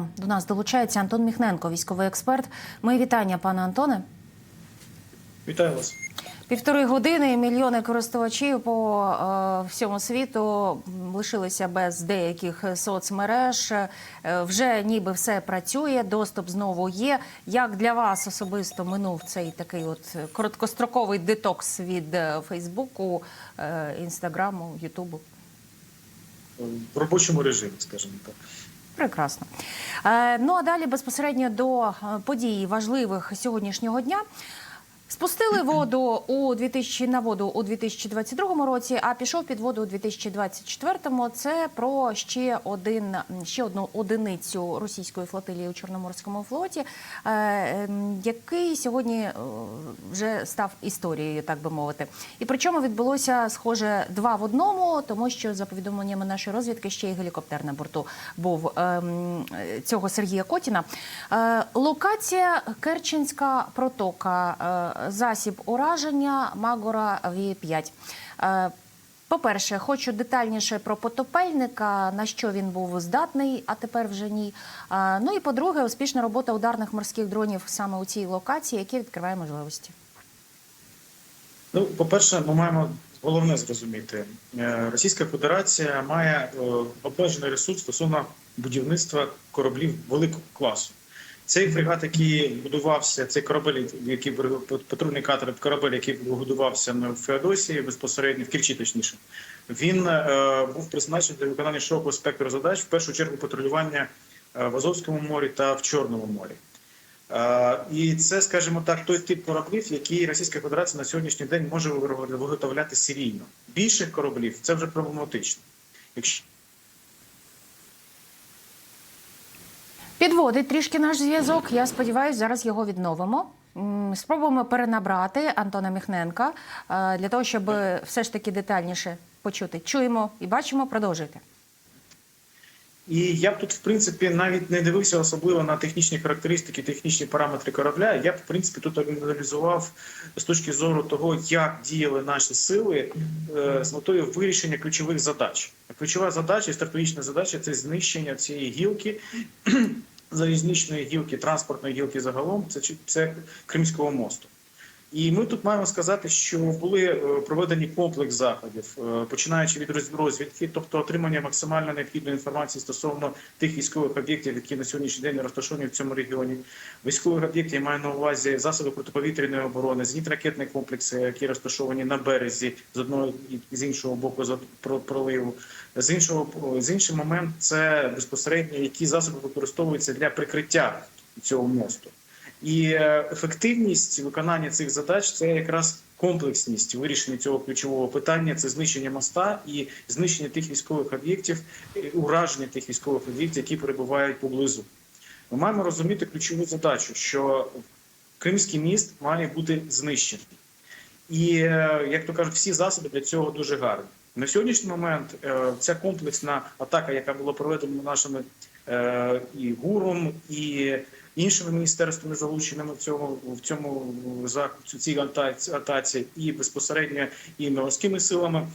До нас долучається Антон Міхненко, військовий експерт. Мої вітання, пане Антоне. Вітаю вас. Півтори години мільйони користувачів по е, всьому світу лишилися без деяких соцмереж. Е, вже ніби все працює, доступ знову є. Як для вас особисто минув цей такий от короткостроковий детокс від е, Фейсбуку, е, Інстаграму, Ютубу? В робочому режимі, скажімо так. Прекрасно. Е, ну а далі безпосередньо до е, подій важливих сьогоднішнього дня. Спустили воду у 2000, на воду у 2022 році, а пішов під воду у 2024. Це про ще один ще одну одиницю російської флотилії у Чорноморському флоті, е, ем, який сьогодні е, вже став історією, так би мовити. І причому відбулося схоже два в одному, тому що за повідомленнями нашої розвідки ще й гелікоптер на борту був ем, цього Сергія Котіна. Е, локація Керченська протока, засіб ураження Магора В5. Е, по-перше, хочу детальніше про потопельника, на що він був здатний, а тепер вже ні. Ну і по-друге, успішна робота ударних морських дронів саме у цій локації, які відкриває можливості. Ну, по-перше, ми маємо головне зрозуміти: Е, Російська Федерація має е, обмежений ресурс стосовно будівництва кораблів великого класу. Цей фрегат, який будувався, цей корабель, який патрульний катер, корабель, який будувався в Феодосії, безпосередньо в Керчі, точніше, він е, був призначений для виконання широкого спектру задач, в першу чергу патрулювання е, в Азовському морі та в Чорному морі. Е, І це, скажімо так, той тип кораблів, який Російська Федерація на сьогоднішній день може виготовляти серійно. Більших кораблів це вже проблематично. Якщо Підводить трішки наш зв'язок. Я сподіваюся, зараз його відновимо. Спробуємо перенабрати Антона Міхненка е, для того, щоб все ж таки детальніше почути. Чуємо і бачимо. Продовжуйте. І я б тут, в принципі, навіть не дивився особливо на технічні характеристики, технічні параметри корабля. Я б, в принципі, тут аналізував з точки зору того, як діяли наші сили е, з метою вирішення ключових задач. Ключова задача і стратегічна задача це знищення цієї гілки. Залізничної гілки, транспортної гілки загалом, це це Кримського мосту. І ми тут маємо сказати, що були е, проведені комплекс заходів, е, починаючи від роз- розвідки, тобто отримання максимально необхідної інформації стосовно тих військових об'єктів, які на сьогоднішній день розташовані в цьому регіоні. Військових об'єктів я маю на увазі засоби протиповітряної оборони, зенітно-ракетні комплекси, які розташовані на березі з одного і з іншого боку з про- проливу. З іншого з інший момент це безпосередньо які засоби використовуються для прикриття цього мосту. І е, ефективність виконання цих задач це якраз комплексність вирішення цього ключового питання. Це знищення моста і знищення тих військових об'єктів, е, ураження тих військових об'єктів, які перебувають поблизу. Ми маємо розуміти ключову задачу, що Кримський міст має бути знищений. І е, як то кажуть, всі засоби для цього дуже гарні. На сьогоднішній момент ця комплексна атака, яка була проведена нашими і ГУРом, і іншими міністерствами, залученими в цьому в цьому в цій атаці- і безпосередньо і морськими силами.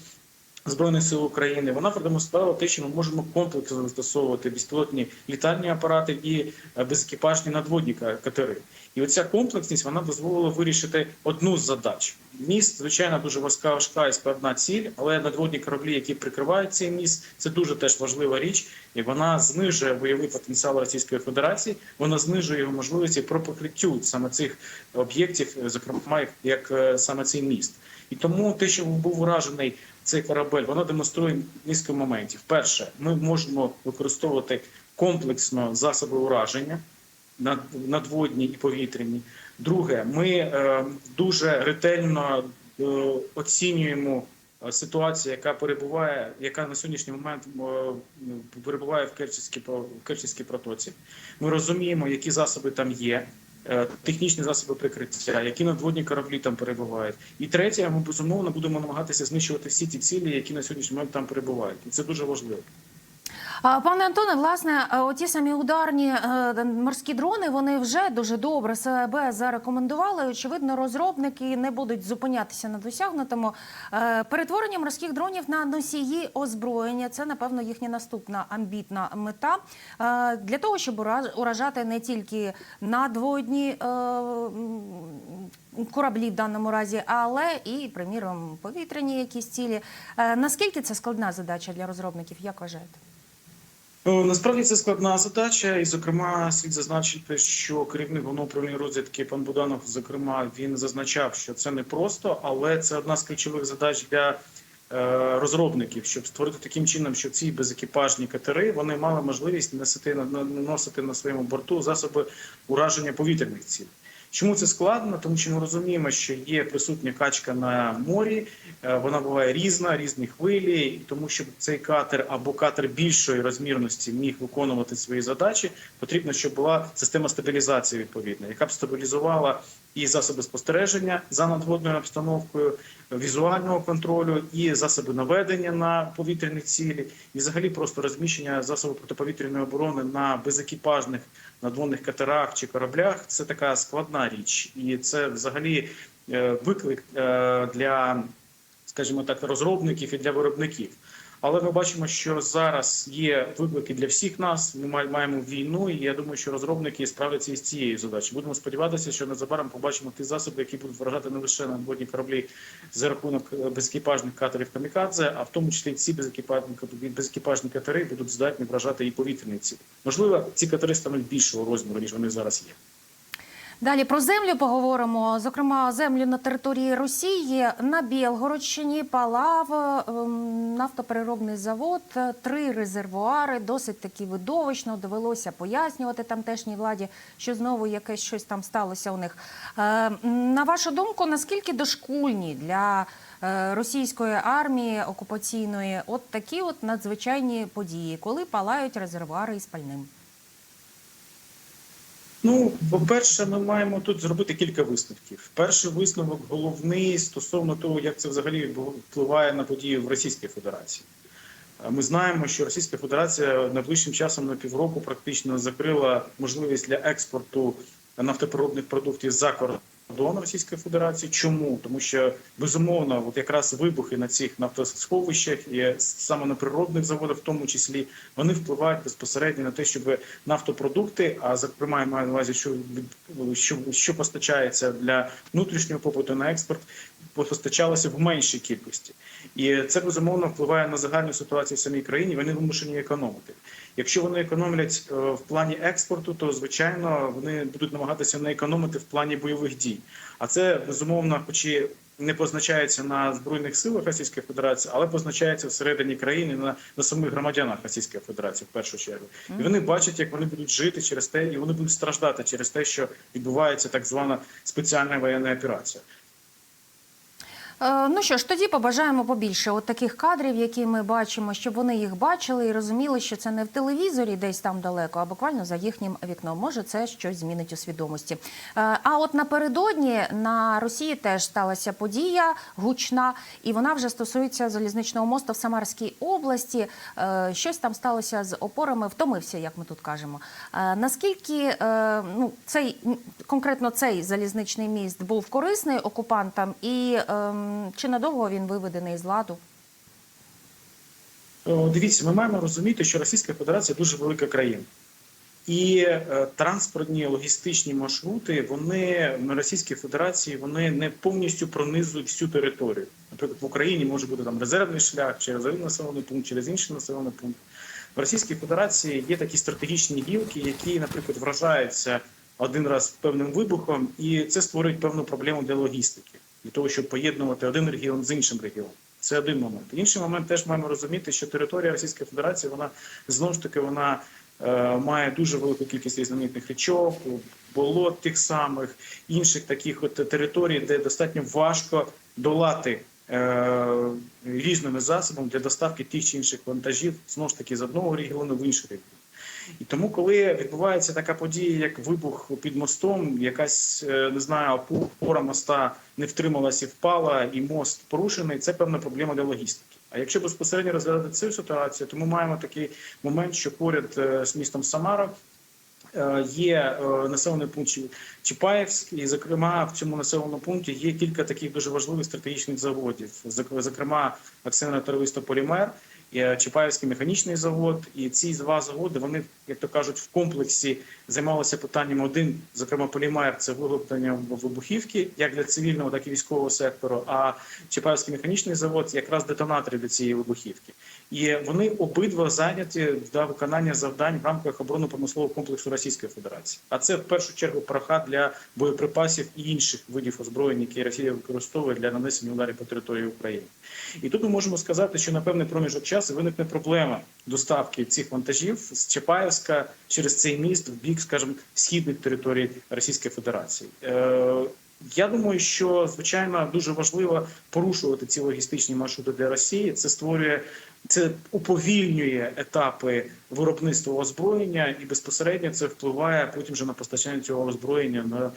Збройних сил України вона продемонструвала те, що ми можемо комплексно застосовувати безпілотні літальні апарати і е, безекіпажні надводні катери. І оця комплексність вона дозволила вирішити одну з задач. Міст, звичайно, дуже важка, важка і складна ціль, але надводні кораблі, які прикривають цей міст, це дуже теж важлива річ, і вона знижує бойовий потенціал Російської Федерації. Вона знижує його можливості про покриттю саме цих об'єктів, зокрема як, як е, саме цей міст. І тому те, що був уражений цей корабель, воно демонструє низку моментів. Перше, ми можемо використовувати комплексно засоби ураження над- надводні і повітряні. Друге, ми е, дуже ретельно е, оцінюємо е, ситуацію, яка перебуває, яка на сьогоднішній момент е, перебуває в Керченській в протоці. Ми розуміємо, які засоби там є. Е, Технічні засоби прикриття, які надводні кораблі там перебувають, і третє, ми безумовно будемо намагатися знищувати всі ті цілі, які на сьогоднішній момент там перебувають, і це дуже важливо. Пане Антоне, власне, е, оті самі ударні е, морські дрони вони вже дуже добре себе зарекомендували. Очевидно, розробники не будуть зупинятися на досягнутому. Е, Перетворення морських дронів на носії озброєння це напевно їхня наступна амбітна мета для того, щоб уражати не тільки надводні кораблі в даному разі, але і, приміром, повітряні якісь цілі. Наскільки це складна задача для розробників? Як вважаєте? О, Насправді це складна задача, і зокрема слід зазначити, що керівник головного управління розвідки пан Буданов, зокрема, він зазначав, що це не просто, але це одна з ключових задач для е, розробників, щоб створити таким чином, що ці безекіпажні катери вони мали можливість носити на на- наносити на своєму борту засоби ураження повітряних цілей. Чому це складно? Тому що ми розуміємо, що є присутня качка на морі, е, вона буває різна, різні хвилі, тому щоб цей катер або катер більшої розмірності міг виконувати свої задачі, потрібно, щоб була система стабілізації відповідна, яка б стабілізувала і засоби спостереження за надводною обстановкою, візуального контролю, і засоби наведення на повітряні цілі, і взагалі просто розміщення засобів протиповітряної оборони на безекіпажних надводних катерах чи кораблях. Це така складна річ, і це взагалі е, виклик е, для, скажімо так, розробників і для виробників. Але ми бачимо, що зараз є виклики для всіх нас. Ми маємо війну, і я думаю, що розробники справляться із цією задачею. Будемо сподіватися, що незабаром побачимо ті засоби, які будуть вражати не лише надводні кораблі за рахунок е, безекіпажних катерів камікадзе, а в тому числі ці безекіпажні катери будуть здатні вражати і повітряні цілі. Можливо, ці катери стануть більшого розміру ніж вони зараз є. Далі про землю поговоримо. Зокрема, землю на території Росії на Білгородщині палав ем, нафтопереробний завод, е, три резервуари, досить таки видовищно. Довелося пояснювати тамтешній владі, що знову якесь щось там сталося у них. Е, на вашу думку, наскільки дошкульні для е, російської армії окупаційної от такі от надзвичайні події, коли палають резервуари із пальним? Ну, по-перше, ми маємо тут зробити кілька висновків. Перший висновок головний стосовно того, як це взагалі впливає на події в Російській Федерації. Ми знаємо, що Російська Федерація найближчим часом на півроку практично закрила можливість для експорту нафтопереробних продуктів за кордон Російської Федерації. Чому? Тому що безумовно, от якраз вибухи на цих нафтосховищах і саме на природних заводах, в тому числі, вони впливають безпосередньо на те, щоб нафтопродукти, а зокрема маю на увазі, що що, що постачається для внутрішнього попиту на експорт, постачалося в меншій кількості, і це безумовно впливає на загальну ситуацію в самій країні. Вони вимушені економити. Якщо вони економлять е, в плані експорту, то звичайно вони будуть намагатися не економити в плані бойових дій. А це безумовно, хоч і не позначається на збройних силах Російської Федерації, але позначається всередині країни на, на самих громадянах Російської Федерації в першу чергу. І вони бачать, як вони будуть жити через те, і вони будуть страждати через те, що відбувається так звана спеціальна воєнна операція. Е, Ну що ж, тоді побажаємо побільше от таких кадрів, які ми бачимо, щоб вони їх бачили і розуміли, що це не в телевізорі, десь там далеко, а буквально за їхнім вікном. Може, це щось змінить у свідомості. Е, А от напередодні на Росії теж сталася подія гучна, і вона вже стосується залізничного мосту в Самарській області. Е, Щось там сталося з опорами, втомився, як ми тут кажемо. Наскільки ну, цей конкретно цей залізничний міст був корисний окупантам, і ем, чи надовго він виведений з ладу? Дивіться, ми маємо розуміти, що Російська Федерація дуже велика країна. І е, транспортні логістичні маршрути вони на Російській Федерації вони не повністю пронизують всю територію. Наприклад, в Україні може бути там резервний шлях через один населений пункт, через інший населений пункт. В Російській Федерації є такі стратегічні гілки, які, наприклад, вражаються один раз певним вибухом, і це створює певну проблему для логістики, для того, щоб поєднувати один регіон з іншим регіоном. Це один момент. Інший момент теж маємо розуміти, що територія Російської Федерації вона знову ж таки вона е, має дуже велику кількість різноманітних річок, болот тих самих інших таких от територій, де достатньо важко долати е, різними засобами для доставки тих чи інших вантажів знову ж таки з одного регіону в інший регіон. І тому, коли відбувається така подія, як вибух під мостом, якась е, не знаю, опора моста не втрималася і впала, і мост порушений, це певна проблема для логістики. А якщо безпосередньо розглядати цю ситуацію, то ми маємо такий момент, що поряд е, з містом Самара е, є населений пункт Чапаєвськ, і зокрема в цьому населеному пункті є кілька таких дуже важливих стратегічних заводів. Зокрема, акціонерне товариство Полімер. Е, Чапаївський механічний завод, і ці два заводи вони, як то кажуть, в комплексі займалися питанням один, зокрема полімер, це виготовлення вибухівки як для цивільного, так і військового сектору. А Чапаївський механічний завод якраз детонатори для цієї вибухівки. І вони обидва зайняті для виконання завдань в рамках оборонно-промислового комплексу Російської Федерації. А це в першу чергу пороха для боєприпасів і інших видів озброєнь, які Росія використовує для нанесення ударів по території України. І тут ми можемо сказати, що на певний проміжок часу виникне проблема доставки цих вантажів з Чапаєвська через цей міст в бік, скажімо, східних територій Російської Федерації. Е, я думаю, що звичайно дуже важливо порушувати ці логістичні маршрути для Росії. Це створює це уповільнює етапи виробництва озброєння, і безпосередньо це впливає потім вже на постачання цього озброєння на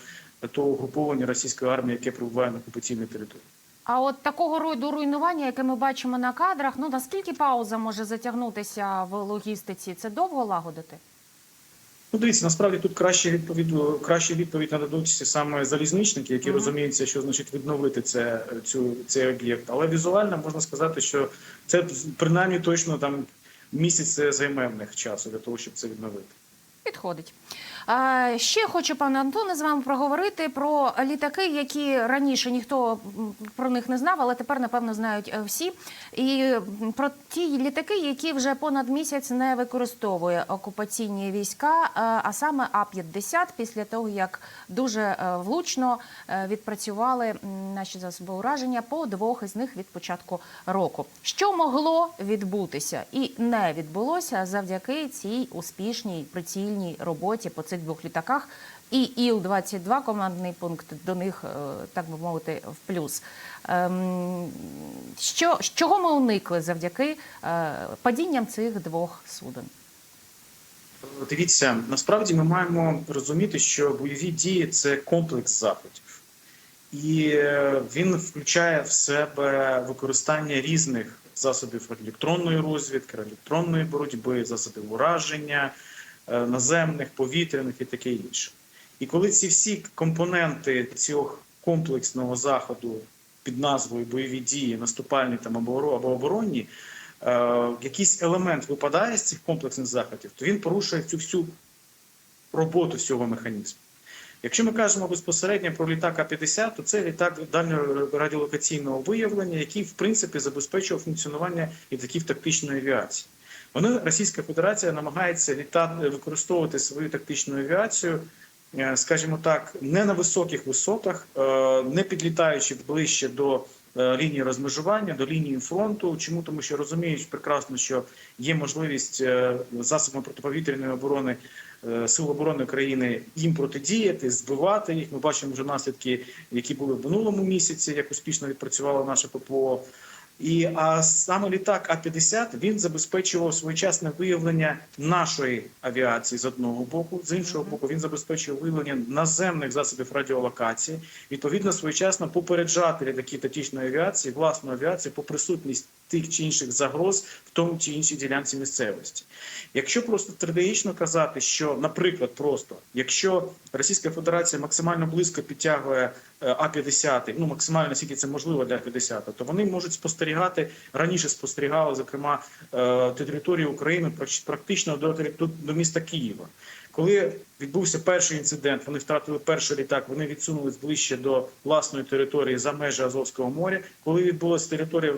то угруповання російської армії, яке перебуває на окупаційній території. А от такого роду руйнування, яке ми бачимо на кадрах, ну наскільки пауза може затягнутися в логістиці? Це довго лагодити? Ну, дивіться, насправді тут краще відповідь краще відповідь нададуть саме залізничники, які Мгм. розуміються, що значить відновити це цю цей об'єкт. Але візуально можна сказати, що це принаймні точно там місяць займе в них часу для того, щоб це відновити. Підходить. Ще хочу, пане Антоне, з вами проговорити про літаки, які раніше ніхто про них не знав, але тепер, напевно, знають е, всі. І про ті літаки, які вже понад місяць не використовує окупаційні війська, е, а саме А-50, після того, як дуже е, влучно відпрацювали наші засоби ураження по двох із них від початку року. Що могло відбутися і не відбулося завдяки цій успішній прицільній роботі по цих двох літаках. І Іл-22, командний пункт, до них, е, так би мовити, в плюс. Ем, Що, чого ми уникли завдяки е, падінням цих двох суден? Дивіться, насправді ми маємо розуміти, що бойові дії це комплекс заходів, і е, він включає в себе використання різних засобів електронної розвідки, електронної боротьби, засобів ураження, наземних, повітряних і таке інше. І коли ці всі компоненти цього комплексного заходу під назвою бойові дії, наступальні там або оборонні, е, якийсь елемент випадає з цих комплексних заходів, то він порушує цю всю роботу всього механізму. Якщо ми кажемо безпосередньо про літак А-50, то це літак дальнього радіолокаційного виявлення, який в принципі забезпечував функціонування літаків тактичної авіації. Вони Російська Федерація намагається літати використовувати свою тактичну авіацію, е, скажімо так, не на високих висотах, е, не підлітаючи ближче до е, лінії розмежування, до лінії фронту. Чому тому, що розуміють прекрасно, що є можливість засобами протиповітряної оборони сил оборони країни їм протидіяти, збивати їх. Ми бачимо вже наслідки, які були в минулому місяці, як успішно відпрацювало наше ППО. І а саме літак А-50 він забезпечував своєчасне виявлення нашої авіації з одного боку, з іншого боку, він забезпечував виявлення наземних засобів радіолокації. Відповідно, своєчасно попереджати літаки тактичної авіації, власну авіацію по присутність тих чи інших загроз в тому чи іншій ділянці місцевості. Якщо просто стратегічно казати, що, наприклад, просто якщо Російська Федерація максимально близько підтягує е, А-50, ну максимально наскільки це можливо для А-50, то вони можуть спостерігати раніше спостерігали, зокрема е, територію України практи- практично до, до міста Києва. Коли відбувся перший інцидент, вони втратили перший літак, вони відсунулись ближче до власної території за межі Азовського моря. Коли відбулася територія,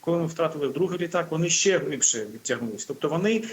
коли ми втратили другий літак, вони ще глибше відтягнулись. Тобто вони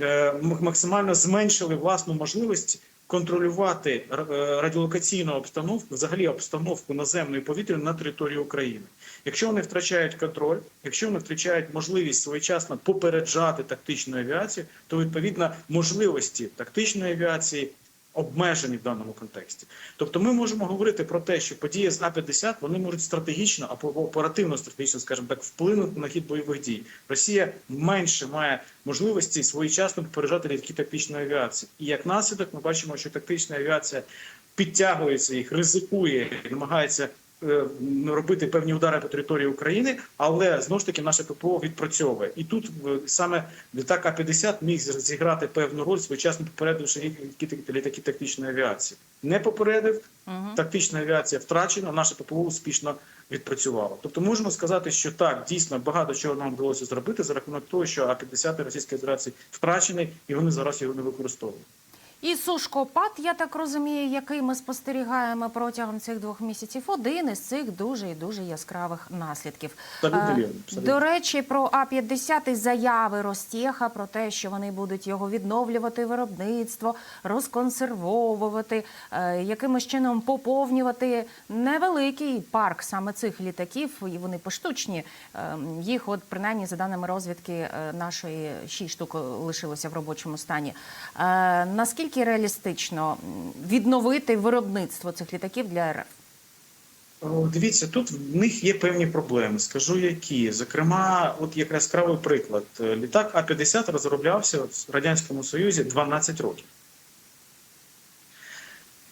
е, максимально зменшили власну можливість контролювати е, радіолокаційну обстановку, взагалі обстановку наземної повітря на території України. Якщо вони втрачають контроль, якщо вони втрачають можливість своєчасно попереджати тактичну авіацію, то відповідно можливості тактичної авіації обмежені в даному контексті. Тобто, ми можемо говорити про те, що події з А-50 вони можуть стратегічно або оперативно стратегічно, скажімо так, вплинути на хід бойових дій. Росія менше має можливості своєчасно попереджати літаки тактичної авіації. І як наслідок, ми бачимо, що тактична авіація підтягується їх, ризикує, намагається робити певні удари по території України, але знову ж таки наше ППО відпрацьовує. І тут е, саме літак А-50 міг зіграти певну роль, своєчасно попередивши літаки, літаки тактичної авіації. Не попередив, тактична авіація втрачена, наше ППО успішно відпрацювало. Тобто можемо сказати, що так, дійсно багато чого нам вдалося зробити за рахунок того, що А-50 Російської Федерації втрачений, і вони зараз його не використовують. І сушкопад, я так розумію, який ми спостерігаємо протягом цих двох місяців, один із цих дуже і дуже яскравих наслідків. Абсолютно Е, абсолютно. До речі, про А-50 і заяви Ростєха про те, що вони будуть його відновлювати виробництво, розконсервовувати, е, якимось чином поповнювати невеликий парк саме цих літаків, і вони поштучні. Е, Їх, от принаймні, за даними розвідки нашої, шість штук лишилося в робочому стані. Е, Наскільки реалістично відновити виробництво цих літаків для РФ? Дивіться, тут в них є певні проблеми. Скажу які. Зокрема, от як яскравий приклад. Е, Літак А-50 розроблявся в Радянському Союзі 12 років.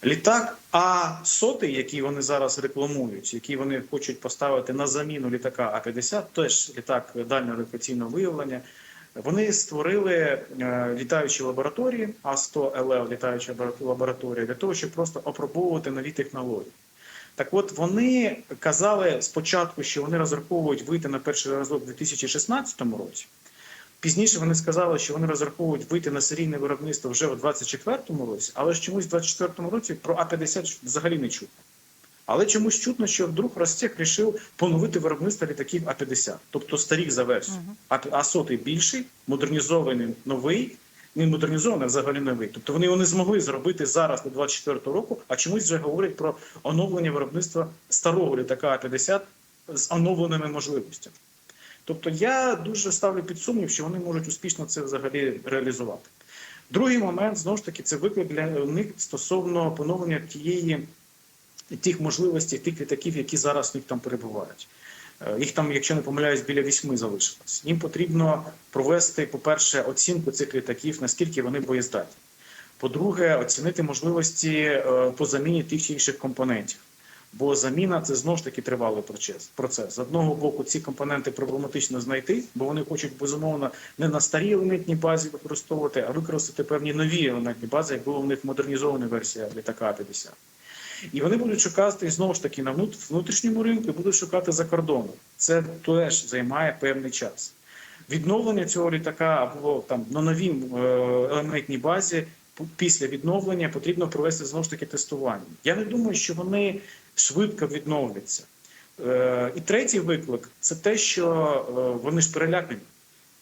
Літак А-100, який вони зараз рекламують, який вони хочуть поставити на заміну літака А-50, теж літак дальнього рекреаційного виявлення. Вони створили е, літаючі лабораторії, А-100 ЛЛ літаюча лабораторія, для того, щоб просто опробовувати нові технології. Так от вони казали спочатку, що вони розраховують вийти на перший разок у 2016 році. Пізніше вони сказали, що вони розраховують вийти на серійне виробництво вже у 2024 році, але ж чомусь у 2024 році про А-50 взагалі не чутно. Але чомусь чутно, що вдруг Ростех вирішив поновити виробництво літаків А-50, тобто старих за версію. А А-100 більший, модернізований новий, не модернізований, а взагалі новий. Тобто вони його не змогли зробити зараз до 24 року, а чомусь вже говорять про оновлення виробництва старого літака А-50 з оновленими можливостями. Тобто я дуже ставлю під сумнів, що вони можуть успішно це взагалі реалізувати. Другий момент знову ж таки це виклик для них стосовно поновлення тієї тих можливостей, тих літаків, які зараз в них там перебувають. Е, Їх там, якщо не помиляюсь, біля вісьми залишилось. Їм потрібно провести, по-перше, оцінку цих літаків, наскільки вони боєздатні. По-друге, оцінити можливості е, по заміні тих чи інших компонентів. Бо заміна це знову ж таки тривалий процес. З одного боку, ці компоненти проблематично знайти, бо вони хочуть безумовно не на старій елементній базі використовувати, а використати певні нові елементні бази, як була у них модернізована версія літака 50. І вони будуть шукати знову ж таки на внут- внутрішньому ринку, і будуть шукати за кордоном. Це теж займає певний час. Відновлення цього літака або там на новій е, елементній базі після відновлення потрібно провести знову ж таки тестування. Я не думаю, що вони швидко відновляться. Е, І третій виклик це те, що е, вони ж перелякані.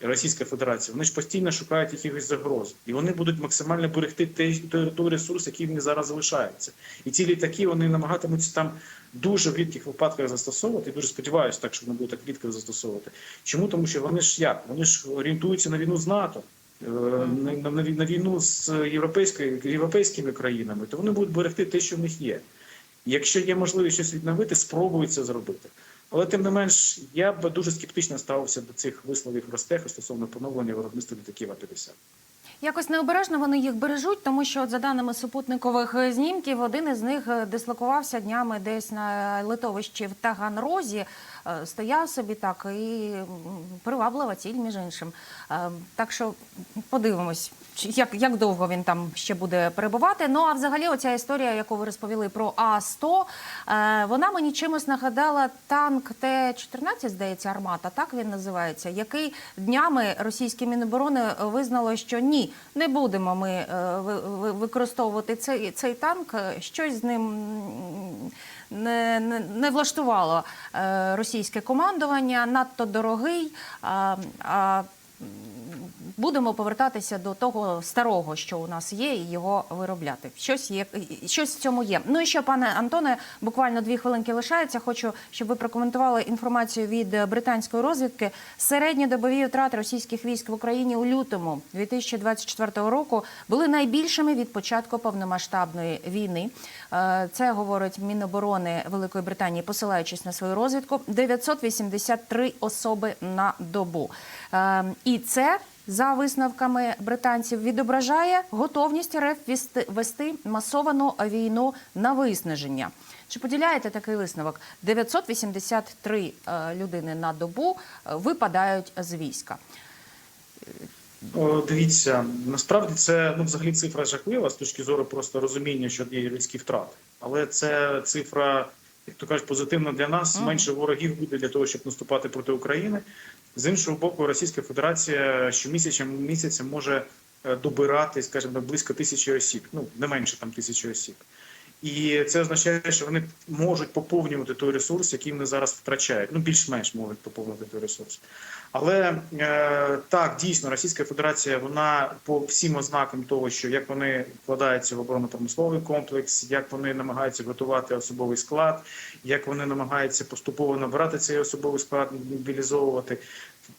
Російська Федерація, вони ж постійно шукають якихось загроз, і вони будуть максимально берегти той, той, той ресурс, який в них зараз залишається. І ці літаки вони намагатимуться там дуже в рідких випадках застосовувати. І дуже сподіваюся, так що вони будуть так рідко застосовувати. Чому? Тому що вони ж як? Вони ж орієнтуються на війну з НАТО. е, На, на, на на війну з європейською європейськими країнами, то вони будуть берегти те, що в них є. Якщо є можливість щось відновити, спробують це зробити. Але тим не менш, я б дуже скептично ставився до цих висловів Ростеха стосовно поновлення виробництва літаків А-50. Якось необережно вони їх бережуть, тому що, от, за даними супутникових знімків, один із них е, дислокувався днями десь на литовищі в Таганрозі. е, Стояв собі так і приваблива ціль, між іншим. Е, Так що подивимось, як, як довго він там ще буде перебувати. Ну а взагалі, оця історія, яку ви розповіли про А-100, е, вона мені чимось нагадала танк Т-14, здається, армата, так він називається, який днями російське міноборони визнало, що ні, не будемо ми е, ви- ви- використовувати цей, цей танк. е, Щось з ним не, не, не влаштувало е, російське командування, надто дорогий. А, а будемо повертатися до того старого, що у нас є, і його виробляти. Щось є, щось в цьому є. Ну і ще, пане Антоне, буквально дві хвилинки лишається. Хочу, щоб ви прокоментували інформацію від е, британської розвідки. Середньодобові втрати російських військ в Україні у лютому 2024 року були найбільшими від початку повномасштабної війни. Е, Це говорить Міноборони Великої Британії, посилаючись на свою розвідку. 983 особи на добу. Е, І це за висновками британців, відображає готовність РФ вести, масовану війну на виснаження. Чи поділяєте такий висновок? 983 е, людини на добу е, випадають з війська. О, дивіться, насправді це ну взагалі цифра жахлива з точки зору просто розуміння, що є людські втрати. Але це цифра, як то кажуть, позитивна для нас. Менше ворогів буде для того, щоб наступати проти України. З іншого боку, Російська Федерація щомісяця місяця може е, добирати, скажімо, близько тисячі осіб, ну не менше там тисячі осіб. І це означає, що вони можуть поповнювати той ресурс, який вони зараз втрачають. Ну більш-менш можуть поповнити той ресурс. Але е, так дійсно Російська Федерація вона по всім ознакам того, що як вони вкладаються в оборонно-промисловий комплекс, як вони намагаються готувати особовий склад, як вони намагаються поступово набирати цей особовий склад, мобілізовувати,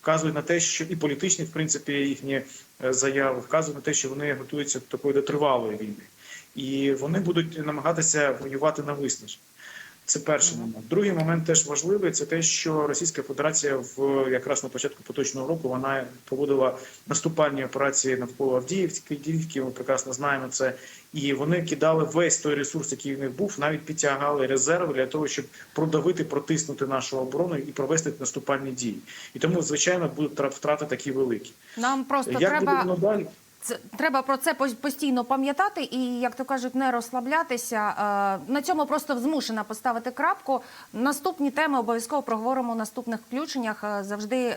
вказує на те, що і політичні, в принципі, їхні е, заяви вказують на те, що вони готуються до такої до тривалої війни, і вони будуть намагатися воювати на виснаження. Це перший момент. Другий момент теж важливий. Це те, що Російська Федерація в якраз на початку поточного року вона проводила наступальні операції навколо Авдіївки. Авдіївки, ми прекрасно знаємо це. І вони кидали весь той ресурс, який в них був, навіть підтягали резерви для того, щоб продавити, протиснути нашу оборону і провести наступальні дії. І тому, звичайно, будуть втрати такі великі. Нам просто Як треба буде далі? Це треба про це постійно пам'ятати і, як то кажуть, не розслаблятися. Е, На цьому просто змушена поставити крапку. Наступні теми обов'язково проговоримо в наступних включеннях. Е, Завжди е,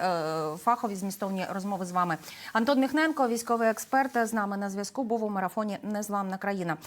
фахові змістовні розмови з вами. Антон Міхненко, військовий експерт, з нами на зв'язку. Був у марафоні Незламна країна.